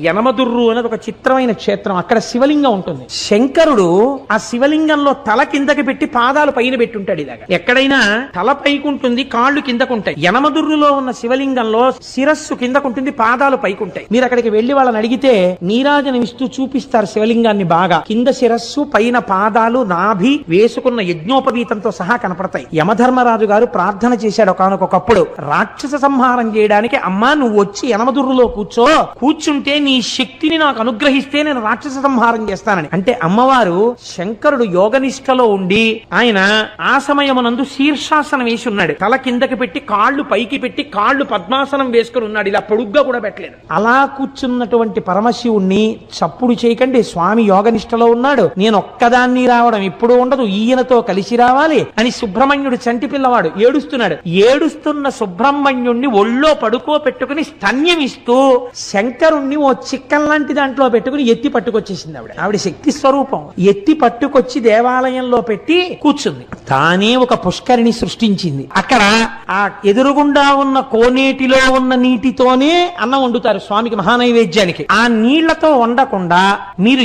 యనమదుర్రు అనేది ఒక చిత్రమైన క్షేత్రం. అక్కడ శివలింగం ఉంటుంది. శంకరుడు ఆ శివలింగంలో తల కిందకి పెట్టి పాదాలు పైన పెట్టుంటాడు ఇలాగా. ఎక్కడైనా తల పైకుంటుంది కాళ్ళు కిందకుంటాయి. యనమదుర్రులో ఉన్న శివలింగంలో శిరస్సు కిందకుంటుంది పాదాలు పైకుంటాయి. మీరు అక్కడికి వెళ్ళి వాళ్ళని అడిగితే నీరాజనం ఇస్తూ చూపిస్తారు శివలింగాన్ని బాగా. కింద శిరస్సు పైన పాదాలు నాభి వేసుకున్న యజ్ఞోపవీతంతో సహా కనపడతాయి. యమధర్మరాజు గారు ప్రార్థన చేశాడు ఒకనొకప్పుడు. రాక్షస సంహారం చేయడానికి అమ్మా నువ్వు వచ్చి యనమదుర్రులో కూర్చో. కూర్చుంటే నీ శక్తిని నాకు అనుగ్రహిస్తే నేను రాక్షస సంహారం చేస్తానని. అంటే అమ్మవారు శంకరుడు యోగనిష్టలో ఉండి ఆయన ఆ సమయమునందు శీర్షాసనం వేసి ఉన్నాడు. తల కిందకి పెట్టి కాళ్ళు పైకి పెట్టి కాళ్ళు పద్మాసనం వేసుకుని ఉన్నాడు. ఇలా పొడుగ్గా కూడా పెట్టలేదు. అలా కూర్చున్నటువంటి పరమశివుణ్ణి చప్పుడు చేయకండి. స్వామి యోగనిష్టలో ఉన్నాడు. నేను ఒక్కదాన్ని రావడం ఇప్పుడు ఉండదు. ఈయనతో కలిసి రావాలి అని సుబ్రహ్మణ్యుడు చంటి పిల్లవాడు ఏడుస్తున్నాడు. ఏడుస్తున్న సుబ్రహ్మణ్యుణ్ణి ఒళ్ళో పడుకో పెట్టుకుని స్తన్యమిస్తూ శంకరుణ్ణి ఓ చిక్కం లాంటి దాంట్లో పెట్టుకుని ఎత్తి పట్టుకొచ్చేసింది ఆవిడ. ఆవిడ శక్తి స్వరూపం. ఎత్తి పట్టుకొచ్చి దేవాలయంలో పెట్టి కూర్చుంది. తానే ఒక పుష్కరిణి సృష్టించింది. అక్కడ ఆ ఎదురుగుండా ఉన్న కోనేటిలో ఉన్న నీటితోనే అన్నం వండుతారు స్వామికి మహానైవేద్యానికి. ఆ నీళ్ళతో వండకుండా మీరు